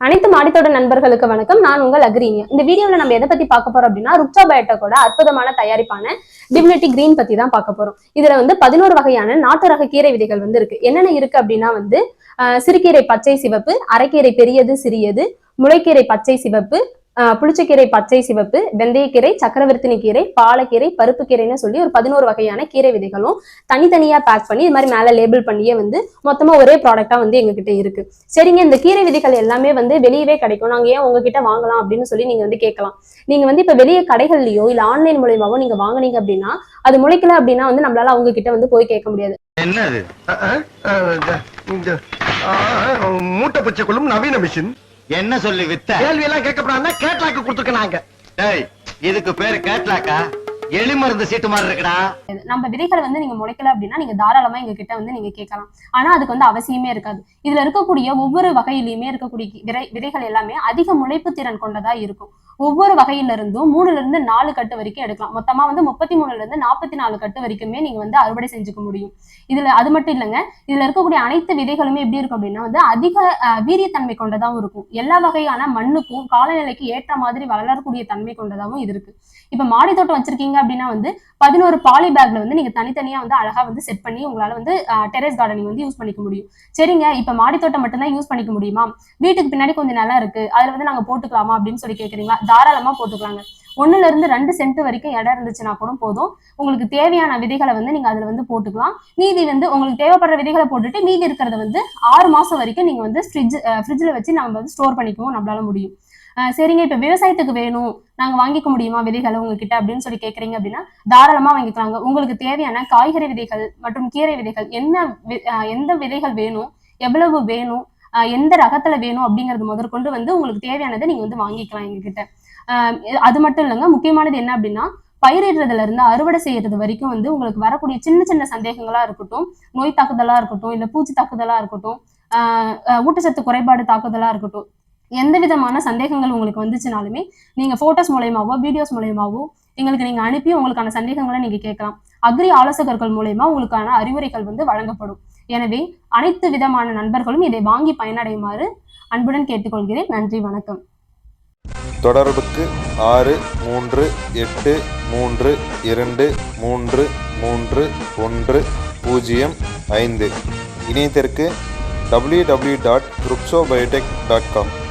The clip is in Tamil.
அனைத்து மாடித்தோட நண்பர்களுக்கு வணக்கம். நான் உங்கள் அக்ரீனியா இந்த வீடியோல நம்ம எதை பத்தி பார்க்க போறோம் அப்படின்னா ருக்சா பயோட்டோட அற்புதமான தயாரிப்பான டிபிலிட்டி கிரீன் பத்தி தான் பார்க்க போறோம். இதுல வந்து பதினோரு வகையான நாட்டு ரக கீரை விதைகள் வந்து இருக்கு. என்னென்ன இருக்கு அப்படின்னா வந்து ஆஹ், சிறுகீரை பச்சை சிவப்பு அரைக்கீரை பெரியது சிறியது முளைக்கீரை பச்சை சிவப்பு புளிச்சக்கீரை பச்சை சிவப்பு வெந்தயக்கீரை சக்கரவர்த்தினி கீரை பாலக்கீரை பருப்பு கீரைன்னு சொல்லி ஒரு பதினோரு வகையான கீரை விதைகளும் தனித்தனியா பேக் பண்ணி இது மாதிரி மேல லேபிள் பண்ணியே வந்து மொத்தமா ஒரே ப்ராடக்டா வந்து எங்ககிட்ட இருக்கு. சரிங்க இந்த கீரை விதைகள் எல்லாமே வந்து வெளியவே கிடைக்கும். நாங்க ஏன் உங்ககிட்ட வாங்கலாம் அப்படின்னு சொல்லி நீங்க வந்து கேட்கலாம். நீங்க வந்து இப்ப வெளியே கடைகள்லயோ இல்ல ஆன்லைன் மூலியமாவோ நீங்க வாங்குனீங்க அப்படின்னா அது முளைக்கல அப்படின்னா வந்து நம்மளால அவங்க கிட்ட வந்து போய் கேட்க முடியாது. என்னது? மூட்டை பச்சை கொள்ளும் நவீன மிஷின் என்ன சொல்லி வித்த? கேள்வி எல்லாம் கேட்கப்படாதுன்னா கேட்லாக்கு கொடுத்துருக்காங்க டேய் இதுக்கு பேரு கேட்லாக்கா? எலி மருந்து சீட்டு மாதிரி இருக்குடா. நம்ம விதைகளை வந்து நீங்க முளைக்கல அப்படின்னா நீங்க தாராளமா எங்க கிட்ட வந்து நீங்க கேட்கலாம். ஆனா அதுக்கு வந்து அவசியமே இருக்காது. இதுல இருக்கக்கூடிய ஒவ்வொரு வகையிலுமே இருக்கக்கூடிய விதை விதைகள் எல்லாமே அதிக முளைப்பு திறன் கொண்டதா இருக்கும். ஒவ்வொரு வகையில இருந்தும் மூணுல இருந்து நாலு கட்டு வரைக்கும் எடுக்கலாம். மொத்தமா வந்து முப்பத்தி மூணுல இருந்து நாற்பத்தி நாலு கட்டு வரைக்குமே நீங்க வந்து அறுவடை செஞ்சுக்க முடியும். இதுல அது மட்டும் இல்லைங்க. இதுல இருக்கக்கூடிய அனைத்து விதைகளுமே எப்படி இருக்கும் அப்படின்னா வந்து அதிக வீரியத்தன்மை கொண்டதாகவும் இருக்கும். எல்லா வகையான மண்ணுக்கும் காலநிலைக்கு ஏற்ற மாதிரி வளரக்கூடிய தன்மை கொண்டதாகவும் இது இருக்கு. இப்ப மாடி தோட்டம் வச்சிருக்கீங்க அப்படின்னா வந்து பதினோரு பாலி பேக்ல வந்து நீங்க தனித்தனியா வந்து அழகா வந்து செட் பண்ணி உங்களால வந்து டெரஸ் கார்டனிங் வந்து யூஸ் பண்ணிக்க முடியும். சரிங்க. இப்ப மாடி தோட்டம் மட்டும்தான் யூஸ் பண்ணிக்க முடியுமா? வீட்டுக்கு பின்னாடி கொஞ்சம் நிலம் இருக்கு. அதுல வந்து நாங்க போட்டுக்கலாமா அப்படின்னு சொல்லி கேக்குறீங்களா? தாராளமா போட்டுக்கலாங்க. ஒண்ணுல இருந்து ரெண்டு சென்ட் வரைக்கும் இடம் இருந்துச்சுன்னா கூட போதும். உங்களுக்கு தேவையான விதைகளை வந்து நீங்க அதுல வந்து போட்டுக்கலாம். மீதி வந்து உங்களுக்கு தேவைப்படுற விதைகளை போட்டுட்டு மீதி இருக்கிறத வந்து ஆறு மாசம் வரைக்கும் நீங்க வந்து ஃப்ரிட்ஜ் ஃப்ரிட்ஜில் வச்சு நம்ம வந்து ஸ்டோர் பண்ணிக்கவும் நம்மளால முடியும். சரிங்க. இப்ப விவசாயத்துக்கு வேணும். நாங்க வாங்கிக்க முடியுமா விதைகளை உங்ககிட்ட அப்படின்னு சொல்லி கேக்குறீங்க அப்படின்னா தாராளமா வாங்கிக்கலாங்க. உங்களுக்கு தேவையான காய்கறி விதைகள் மற்றும் கீரை விதைகள் என்ன வி- எந்த விதைகள் வேணும்? எவ்வளவு வேணும்? எந்த ரகத்துல வேணும் அப்படிங்கறது முதற்கொண்டு வந்து உங்களுக்கு தேவையானதை நீங்க வந்து வாங்கிக்கலாம் எங்ககிட்ட. அது மட்டும் இல்லைங்க முக்கியமானது என்ன அப்படின்னா பயிரிடுறதுல இருந்து அறுவடை செய்யறது வரைக்கும் வந்து உங்களுக்கு வரக்கூடிய சின்ன சின்ன சந்தேகங்களா இருக்கட்டும் நோய் தாக்குதலா இருக்கட்டும் இல்ல பூச்சி தாக்குதலா இருக்கட்டும் ஆஹ் ஊட்டச்சத்து குறைபாடு தாக்குதலா இருக்கட்டும் எந்த விதமான சந்தேகங்கள் உங்களுக்கு வந்துச்சுனாலுமே நீங்க போட்டோஸ் மூலயமாவோ வீடியோஸ் மூலயமாவோ எங்களுக்கு நீங்க அனுப்பி உங்களுக்கான சந்தேகங்களை நீங்க கேட்கலாம். அக்ரி ஆலோசகர்கள் மூலயமா உங்களுக்கான அறிவுரைகள் வந்து வழங்கப்படும். எனவே அனைத்து விதமான நண்பர்களும் இதை வாங்கி பயனடையுமாறு அன்புடன் கேட்டுக்கொள்கிறேன். நன்றி வணக்கம். தொடர்புக்கு ஆறு மூன்று எட்டு மூன்று இரண்டு மூன்று மூன்று ஒன்று பூஜ்ஜியம் ஐந்து. இணையத்திற்கு W W dot dot com